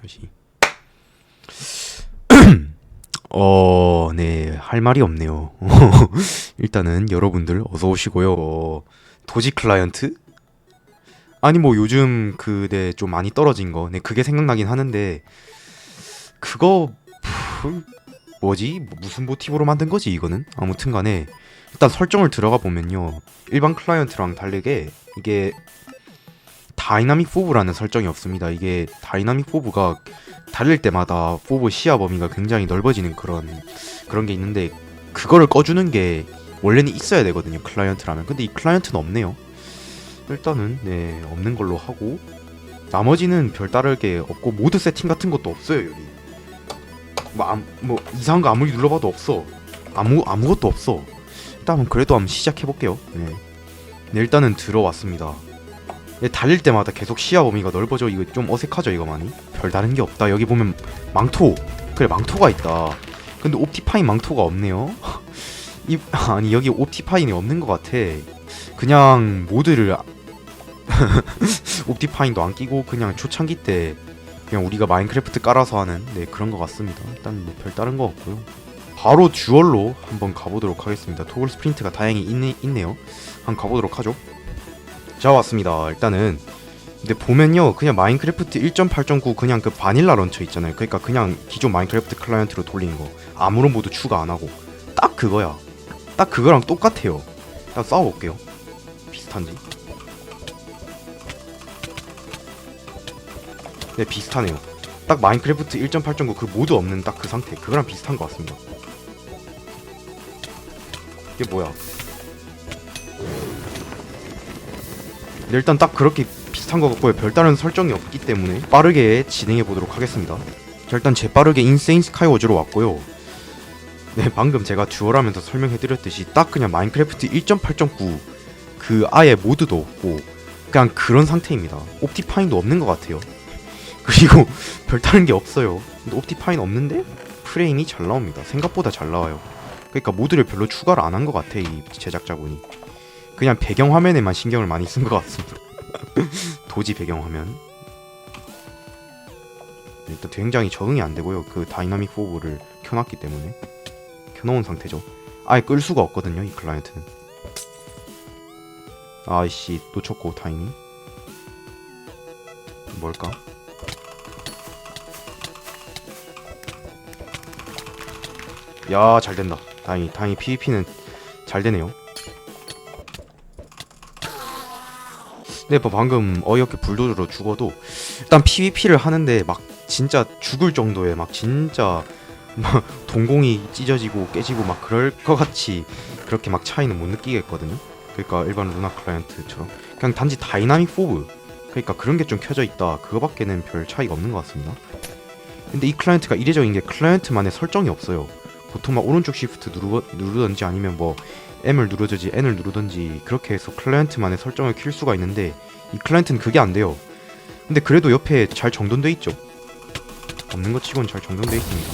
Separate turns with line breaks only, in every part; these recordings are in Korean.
다시 어, 네, 할 말이 없네요. 일단은 여러분들 어서 오시고요. 어, 도지 클라이언트? 아니 뭐 요즘 그네 좀 많이 떨어진 거, 네 그게 생각나긴 하는데 그거 푸, 뭐지? 뭐 무슨 모티브로 만든 거지 이거는? 아무튼간에 일단 설정을 들어가 보면요, 일반 클라이언트랑 다르게 이게 다이나믹 포브라는 설정이 없습니다. 이게 다이나믹 포브가 달릴 때마다 포브 시야 범위가 굉장히 넓어지는 그런 그런 게 있는데 그거를 꺼주는 게 원래는 있어야 되거든요. 클라이언트라면. 근데 이 클라이언트는 없네요. 일단은 네 없는 걸로 하고 나머지는 별다르게 없고 모드 세팅 같은 것도 없어요 여기. 뭐, 암, 뭐 이상한 거 아무리 눌러봐도 없어. 아무 아무것도 없어. 일단은 그래도 한번 시작해 볼게요. 네. 네 일단은 들어왔습니다. 네, 달릴 때마다 계속 시야 범위가 넓어져. 이거 좀 어색하죠 이거 많이? 별다른 게 없다. 여기 보면 망토. 그래 망토가 있다. 근데 옵티파인 망토가 없네요. 이 아니 여기 옵티파인이 없는 것 같아. 그냥 모드를 옵티파인도 안 끼고 그냥 초창기 때 그냥 우리가 마인크래프트 깔아서 하는 네 그런 것 같습니다. 일단 뭐 별다른 거 없고요. 바로 듀얼로 한번 가보도록 하겠습니다. 토글 스프린트가 다행히 있네, 있네요. 한번 가보도록 하죠 자 왔습니다. 일단은 근데 보면요 그냥 마인크래프트 1.8.9 그냥 그 바닐라 런처 있잖아요. 그러니까 그냥 기존 마인크래프트 클라이언트로 돌린 거. 아무런 모드 추가 안 하고. 딱 그거야. 딱 그거랑 똑같아요. 일단 싸워볼게요. 비슷한지? 네 비슷하네요. 딱 마인크래프트 1.8.9 그 모드 없는 딱 그 상태. 그거랑 비슷한 것 같습니다. 이게 뭐야 일단 딱 그렇게 비슷한 것 같고요. 별다른 설정이 없기 때문에 빠르게 진행해 보도록 하겠습니다. 자, 일단 재빠르게 인세인 스카이워즈로 왔고요. 네, 방금 제가 듀얼하면서 설명해 드렸듯이 딱 그냥 마인크래프트 1.8.9 그 아예 모드도 없고 그냥 그런 상태입니다. 옵티파인도 없는 것 같아요. 그리고 별다른 게 없어요. 근데 옵티파인 없는데 프레임이 잘 나옵니다. 생각보다 잘 나와요. 그러니까 모드를 별로 추가를 안 한 것 같아 이 제작자분이. 그냥 배경 화면에만 신경을 많이 쓴 것 같습니다. 도지 배경 화면. 일단 굉장히 적응이 안 되고요. 그 다이나믹 포브를 켜놨기 때문에 켜놓은 상태죠. 아예 끌 수가 없거든요. 이 클라이언트는. 아이씨 놓쳤고 타이밍. 뭘까? 야 잘 된다. 다행히 다행히 PVP는 잘 되네요. 네, 뭐 방금 어이없게 불도저로 죽어도 일단 PVP를 하는데 막 진짜 죽을 정도의 막 진짜 막 동공이 찢어지고 깨지고 막 그럴 것 같이 그렇게 막 차이는 못 느끼겠거든요. 그러니까 일반 루나 클라이언트처럼 그냥 단지 다이나믹 포브 그러니까 그런 게 좀 켜져 있다. 그거밖에는 별 차이가 없는 것 같습니다. 근데 이 클라이언트가 이례적인 게 클라이언트만의 설정이 없어요. 보통 막 오른쪽 시프트 누르, 누르던지 아니면 뭐 M을 누르든지 N을 누르든지 그렇게 해서 클라이언트만의 설정을 킬 수가 있는데 이 클라이언트는 그게 안 돼요. 근데 그래도 옆에 잘 정돈돼 있죠. 없는 것 치고는 잘 정돈돼 있습니다.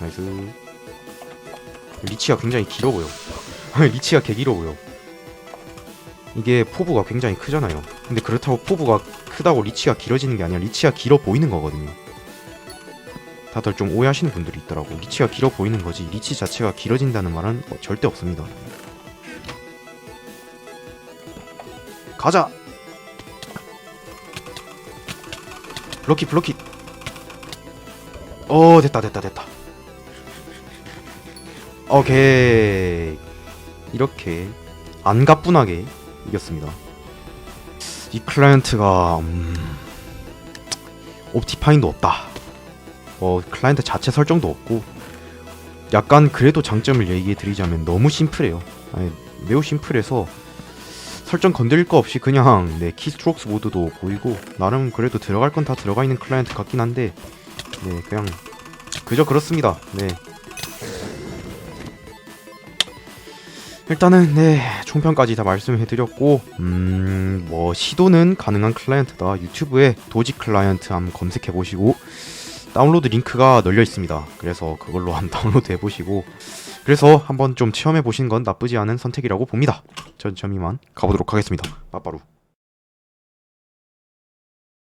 나이스. 리치가 굉장히 길어 보여. 리치가 개 길어 보여. 이게 포부가 굉장히 크잖아요. 근데 그렇다고 포부가 크다고 리치가 길어지는 게 아니라 리치가 길어 보이는 거거든요. 다들 좀 오해하시는 분들이 있더라고. 리치가 길어 보이는 거지. 리치 자체가 길어진다는 말은 뭐 절대 없습니다. 가자. 블로킷 블로킷. 어 됐다 됐다 됐다. 오케이. 이렇게 안 가뿐하게 이겼습니다. 이 클라이언트가 음... 옵티파인도 없다. 뭐 클라이언트 자체 설정도 없고 약간 그래도 장점을 얘기해 드리자면 너무 심플해요. 아니, 매우 심플해서 설정 건드릴 거 없이 그냥 네 키스트록스 모드도 보이고 나름 그래도 들어갈 건 다 들어가 있는 클라이언트 같긴 한데 네 그냥 그저 그렇습니다. 네 일단은 네 총평까지 다 말씀해드렸고 음 뭐 시도는 가능한 클라이언트다 유튜브에 도지 클라이언트 한번 검색해 보시고 다운로드 링크가 널려 있습니다. 그래서 그걸로 한번 다운로드 해보시고 그래서 한번 좀 체험해 보시는 건 나쁘지 않은 선택이라고 봅니다. 전 점이만 가보도록 하겠습니다. 빠빠루.